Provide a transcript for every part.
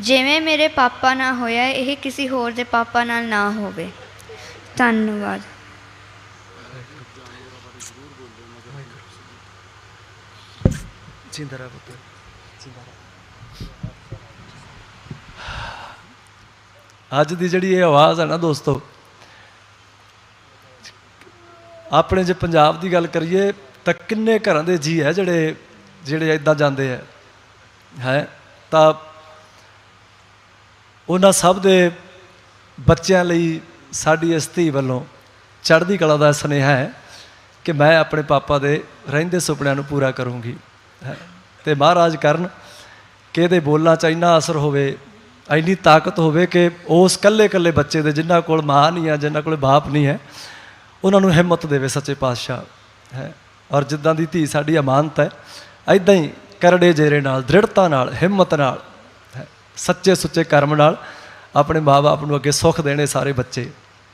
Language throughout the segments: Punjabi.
ਜਿਵੇਂ ਮੇਰੇ ਪਾਪਾ ਨਾਲ ਹੋਇਆ, ਇਹ ਕਿਸੇ ਹੋਰ ਦੇ ਪਾਪਾ ਨਾਲ ਨਾ ਹੋਵੇ। ਧੰਨਵਾਦ। ਜਿੰਦਾ ਪੁੱਤ। ਜਿੰਦਾ ਅੱਜ ਦੀ ਜਿਹੜੀ ਇਹ ਆਵਾਜ਼ ਹੈ ਨਾ ਦੋਸਤੋ, ਆਪਣੇ ਜੇ ਪੰਜਾਬ ਦੀ ਗੱਲ ਕਰੀਏ, ਤਾਂ ਕਿੰਨੇ ਘਰਾਂ ਦੇ ਜੀ ਹੈ ਜਿਹੜੇ ਜਿਹੜੇ ਇਦਾਂ ਜਾਂਦੇ ਹੈ ਹੈ? ਤਾਂ ਉਹਨਾਂ ਸਭ ਦੇ ਬੱਚਿਆਂ ਲਈ ਸਾਡੀ ਇਸ ਧੀ ਵੱਲੋਂ ਚੜ੍ਹਦੀ ਕਲਾ ਦਾ ਸੁਨੇਹਾ ਹੈ ਕਿ ਮੈਂ ਆਪਣੇ ਪਾਪਾ ਦੇ ਰਹਿੰਦੇ ਸੁਪਨਿਆਂ ਨੂੰ ਪੂਰਾ ਕਰੂੰਗੀ। ਹੈ। ਤੇ ਮਹਾਰਾਜ ਕਰਨ ਕਿ ਇਹਦੇ ਬੋਲਾਂ 'ਚ ਇੰਨਾ ਅਸਰ ਹੋਵੇ, ਇੰਨੀ ਤਾਕਤ ਹੋਵੇ ਕਿ ਉਸ ਕੱਲੇ ਕੱਲੇ ਬੱਚੇ ਦੇ ਜਿਨ੍ਹਾਂ ਕੋਲ ਮਾਂ ਨਹੀਂ ਹੈ, ਜਿਨ੍ਹਾਂ ਕੋਲ ਬਾਪ ਨਹੀਂ ਹੈ, ਉਹਨਾਂ ਨੂੰ ਹਿੰਮਤ ਦੇਵੇ ਸੱਚੇ ਪਾਤਸ਼ਾਹ। ਹੈ। ਔਰ ਜਿੱਦਾਂ ਦੀ ਧੀ ਸਾਡੀ ਅਮਾਨਤ ਹੈ ਐਦਾਂ ਹੀ ਕਰੜੇ ਜੇਰੇ ਨਾਲ, ਦ੍ਰਿੜਤਾ ਨਾਲ, ਹਿੰਮਤ ਨਾਲ ਸੱਚੇ ਸੁੱਚੇ ਕਰਮ ਨਾਲ ਆਪਣੇ ਮਾਪੇ ਨੂੰ ਅੱਗੇ ਸੁੱਖ ਦੇਣੇ ਸਾਰੇ ਬੱਚੇ।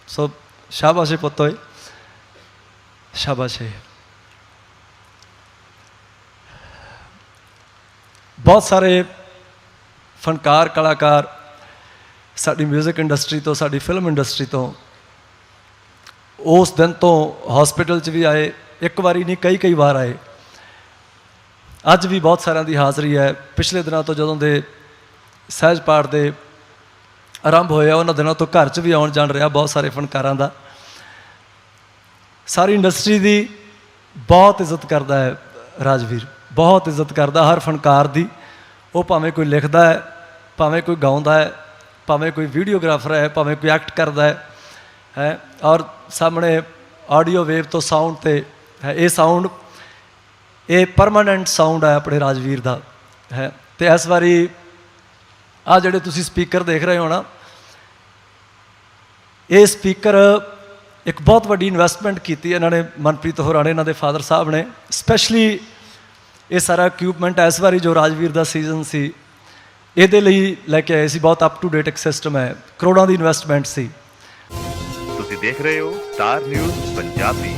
ਸੋ ਸ਼ਾਬਾਸ਼ ਏ ਪੁੱਤ ਓਏ। ਸ਼ਾਬਾਸ਼। ਬਹੁਤ ਸਾਰੇ ਫਨਕਾਰ, ਕਲਾਕਾਰ ਸਾਡੀ 뮤직 ਇੰਡਸਟਰੀ ਤੋਂ, ਸਾਡੀ ਫਿਲਮ ਇੰਡਸਟਰੀ ਤੋਂ ਉਸ ਦਿਨ ਤੋਂ ਹਸਪੀਟਲ 'ਚ ਵੀ ਆਏ, ਇੱਕ ਵਾਰੀ ਨਹੀਂ, ਕਈ ਕਈ ਵਾਰ ਆਏ। ਅੱਜ ਵੀ ਬਹੁਤ ਸਾਰਿਆਂ ਦੀ ਹਾਜ਼ਰੀ ਹੈ। ਪਿਛਲੇ ਦਿਨਾਂ ਤੋਂ ਜਦੋਂ ਦੇ ਸਹਿਜ ਪਾਠ ਦੇ ਆਰੰਭ ਹੋਇਆ, ਉਹਨਾਂ ਦਿਨਾਂ ਤੋਂ ਘਰ 'ਚ ਵੀ ਆਉਣ ਜਾਣ ਰਿਹਾ ਬਹੁਤ ਸਾਰੇ ਫਨਕਾਰਾਂ ਦਾ। ਸਾਰੀ ਇੰਡਸਟਰੀ ਦੀ ਬਹੁਤ ਇੱਜ਼ਤ ਕਰਦਾ ਹੈ ਰਾਜਵੀਰ, ਬਹੁਤ ਇੱਜ਼ਤ ਕਰਦਾ ਹਰ ਫਨਕਾਰ ਦੀ। ਉਹ ਭਾਵੇਂ ਕੋਈ ਲਿਖਦਾ ਹੈ, ਭਾਵੇਂ ਕੋਈ ਗਾਉਂਦਾ ਹੈ, ਭਾਵੇਂ ਕੋਈ ਵੀਡੀਓਗ੍ਰਾਫਰ ਹੈ, ਭਾਵੇਂ ਕੋਈ ਐਕਟ ਕਰਦਾ ਹੈ ਹੈ, ਔਰ ਸਾਹਮਣੇ ਆਡੀਓ ਵੇਵ ਤੋਂ ਸਾਊਂਡ ਤੇ ਹੈ, ਇਹ ਸਾਊਂਡ ਇਹ ਪਰਮਾਨੈਂਟ ਸਾਊਂਡ ਹੈ ਆਪਣੇ ਰਾਜਵੀਰ ਦਾ, ਹੈ। ਤੇ ਇਸ ਵਾਰੀ ਆ ਜਿਹੜੇ ਤੁਸੀਂ ਸਪੀਕਰ ਦੇਖ ਰਹੇ ਹੋ ਨਾ, ਇਹ ਸਪੀਕਰ ਇੱਕ ਬਹੁਤ ਵੱਡੀ ਇਨਵੈਸਟਮੈਂਟ ਕੀਤੀ ਇਹਨਾਂ ਨੇ, ਮਨਪ੍ਰੀਤ ਹੋਰਾਂ ਨੇ ਇਹਨਾਂ ਦੇ ਫਾਦਰ ਸਾਹਿਬ ਨੇ ਸਪੈਸ਼ਲੀ ਇਹ ਸਾਰਾ ਇਕਵਿਪਮੈਂਟ ਇਸ ਵਾਰੀ ਜੋ ਰਾਜਵੀਰ ਦਾ ਸੀਜ਼ਨ ਸੀ, ਇਹਦੇ ਲਈ ਲੈ ਕੇ ਆਏ ਸੀ, ਬਹੁਤ ਅਪ ਟੂ ਡੇਟ ਇੱਕ ਸਿਸਟਮ ਹੈ, ਕਰੋੜਾਂ ਦੀ ਇਨਵੈਸਟਮੈਂਟ ਸੀ। ਤੁਸੀਂ ਦੇਖ ਰਹੇ ਹੋ ਸਟਾਰ ਨਿਊਜ਼ ਪੰਜਾਬੀ।